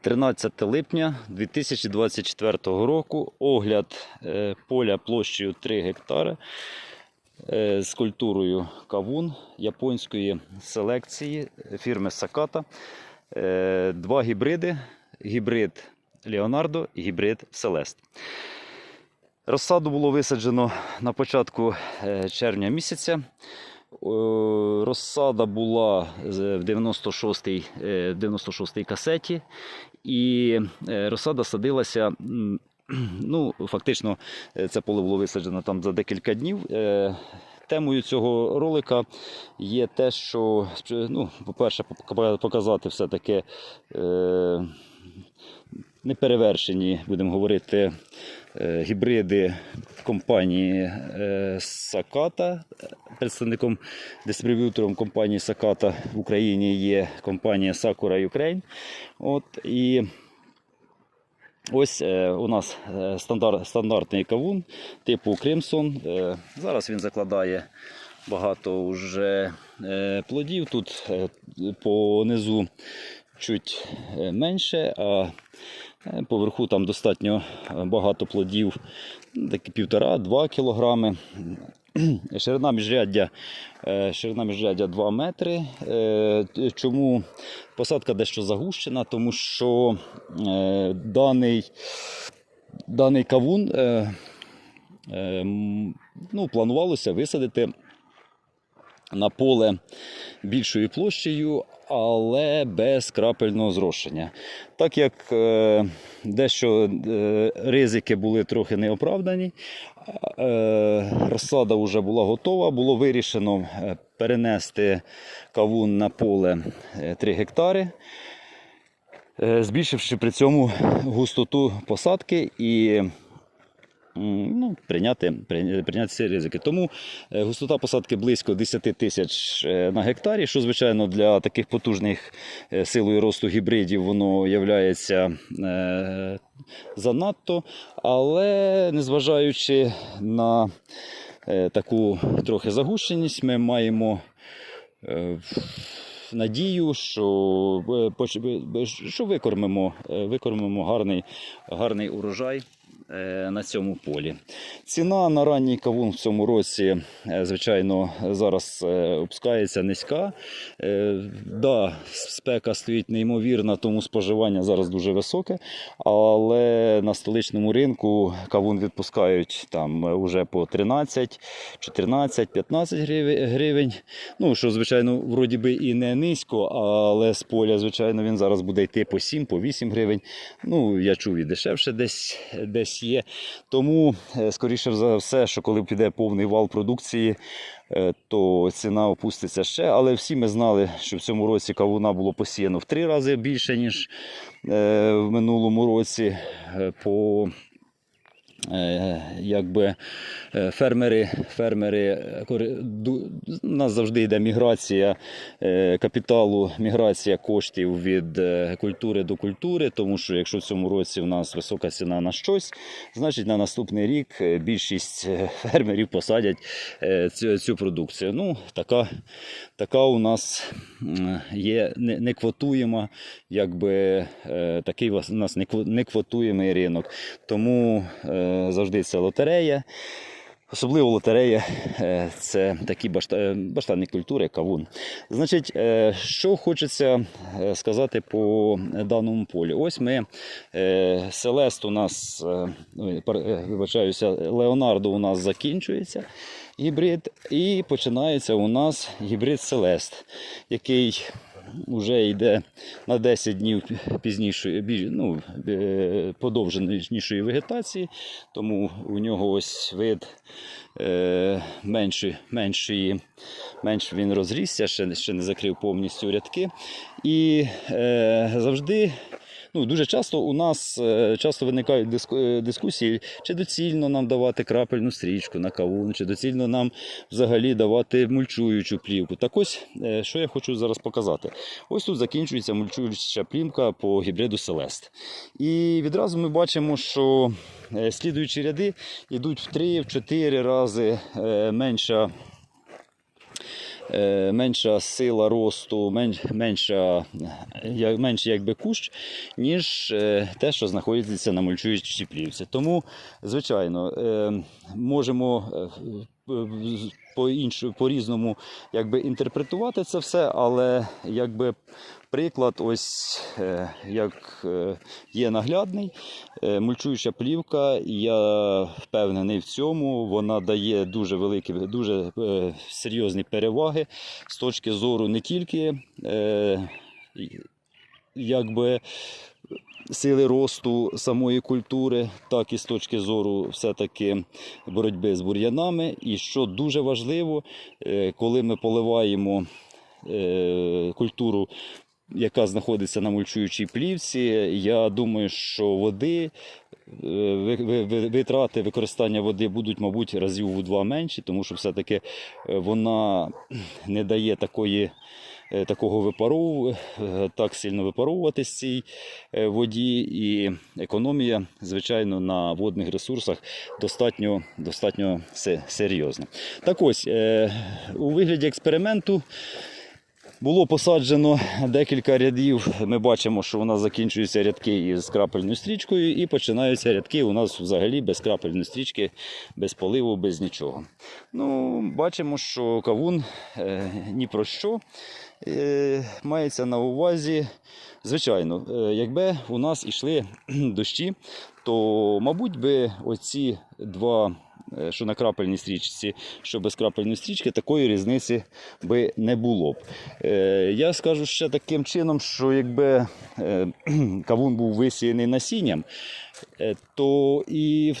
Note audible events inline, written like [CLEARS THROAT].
13 липня 2024 року огляд е, поля площею 3 гектари е, з культурою кавун японської селекції фірми Саката. Е, Два гібриди: гібрид Леонардо і гібрид Селест. Розсаду було висаджено на початку е, червня місяця. Розсада була в 96-й, е, 96-й касеті, і е, розсада садилася. Ну, фактично, е, це поле було висаджено там за декілька днів. Е, Темою цього ролика є те, що, ну, по-перше, показати все-таки е, неперевершені, будемо говорити, е, гібриди компанії е, Саката. Представником дистриб'ютором компанії Саката в Україні є компанія Sakura Ukraine. От, і ось е, у нас е, стандар, стандартний кавун типу. Е, зараз він закладає багато вже е, плодів. Тут е, по низу чуть е, менше, а е, поверху там достатньо е, багато плодів, такі півтора-два кілограми. [CLEARS THROAT] Ширина міжряддя, ширина міжряддя 2 метри. Чому посадка дещо загущена? Тому що даний, даний кавун ну, планувалося висадити на поле більшою площею, але без крапельного зрошення. Так як е, дещо е, ризики були трохи неоправдані, е, розсада вже була готова, було вирішено е, перенести кавун на поле е, 3 гектари. е, Збільшивши при цьому густоту посадки і ну, прийняти, прийняти ці ризики. Тому е, густота посадки близько 10 тисяч е, на гектарі, що, звичайно, для таких потужних е, силою росту гібридів воно є занадто. Але незважаючи на таку трохи загущеність, ми маємо надію, що, що викормимо, викормимо гарний, гарний урожай на цьому полі. Ціна на ранній кавун в цьому році, е, звичайно, зараз е, опускається низька. Е, Да, спека стоїть неймовірна, тому споживання зараз дуже високе. Але на столичному ринку кавун відпускають там е, уже по 13, 14, 15 гривень- гривень. Ну, що, звичайно, вроді би і не низько, але з поля, звичайно, він зараз буде йти по 7, по 8 гривень. Ну, я чув і дешевше десь, десь є. Тому, е, скоріше за все, що коли піде повний вал продукції, е, то ціна опуститься ще. Але всі ми знали, що в цьому році кавуна було посіяно в три рази більше, ніж е, в минулому році. По якби е, фермери, фермери е, у нас завжди йде міграція е, капіталу, міграція коштів від е, культури до культури, тому що якщо в цьому році у нас висока ціна на щось, значить на наступний рік е, більшість е, фермерів посадять е, цю, цю продукцію. Ну, така, така у нас є не- неквотуєма, якби е, такий у нас некво- неквотуємий ринок. Тому е, завжди це лотерея. Особливо лотерея е, це такі е, баштанні культури, кавун. Значить, е, що хочеться сказати по даному полі. Ось ми Селест у нас, е, вибачаюся, Леонардо у нас закінчується гібрид, і починається у нас гібрид Селест, який вже йде на 10 днів пізнішої, ну, е, подовженішої вегетації, тому у нього ось вид менший, менший, менш він розрісся, ще, ще не закрив повністю рядки. І е, завжди. Ну, дуже часто у нас е, часто виникають е, дискусії, чи доцільно нам давати крапельну стрічку на кавун, чи доцільно нам взагалі давати мульчуючу плівку. Так ось, е, що я хочу зараз показати. Ось тут закінчується мульчуюча плівка по гібриду Селест. І відразу ми бачимо, що слідуючі ряди йдуть в 3-4 рази менша менша сила росту, менш, менша, е, як- якби кущ, ніж е, те, що знаходиться на мульчуючій плівці. Тому, звичайно, е, можемо е, по іншу, по-різному якби, інтерпретувати це все, але якби приклад, ось е, як е, є наглядний, мульчуюча плівка, я впевнений в цьому. Вона дає дуже великі, дуже серйозні переваги з точки зору не тільки. Якби сили росту самої культури, так і з точки зору все-таки боротьби з бур'янами. І що дуже важливо, е, коли ми поливаємо е, культуру, яка знаходиться на мульчуючій плівці, я думаю, що води. е, ви- ви- ви- Витрати використання води будуть, мабуть, разів у два менші, тому що все-таки вона не дає такої такого випаров, е, так сильно випаровуватись цій е, воді, і економія, звичайно, на водних ресурсах достатньо, достатньо серйозна. Так ось, е, у вигляді експерименту. Було посаджено декілька рядів. Ми бачимо, що у нас закінчуються рядки із крапельною стрічкою, і починаються рядки у нас взагалі без крапельної стрічки, без поливу, без нічого. Ну, бачимо, що кавун е, ні про що е, мається на увазі. Звичайно, е, якби у нас ішли [CLEARS THROAT] дощі, то, мабуть, би оці два. е, Що на крапельній стрічці, що без крапельної стрічки, такої різниці би не було б. Е, я скажу ще таким чином, що якби е, [CLEARS THROAT] кавун був висіяний насінням, то і в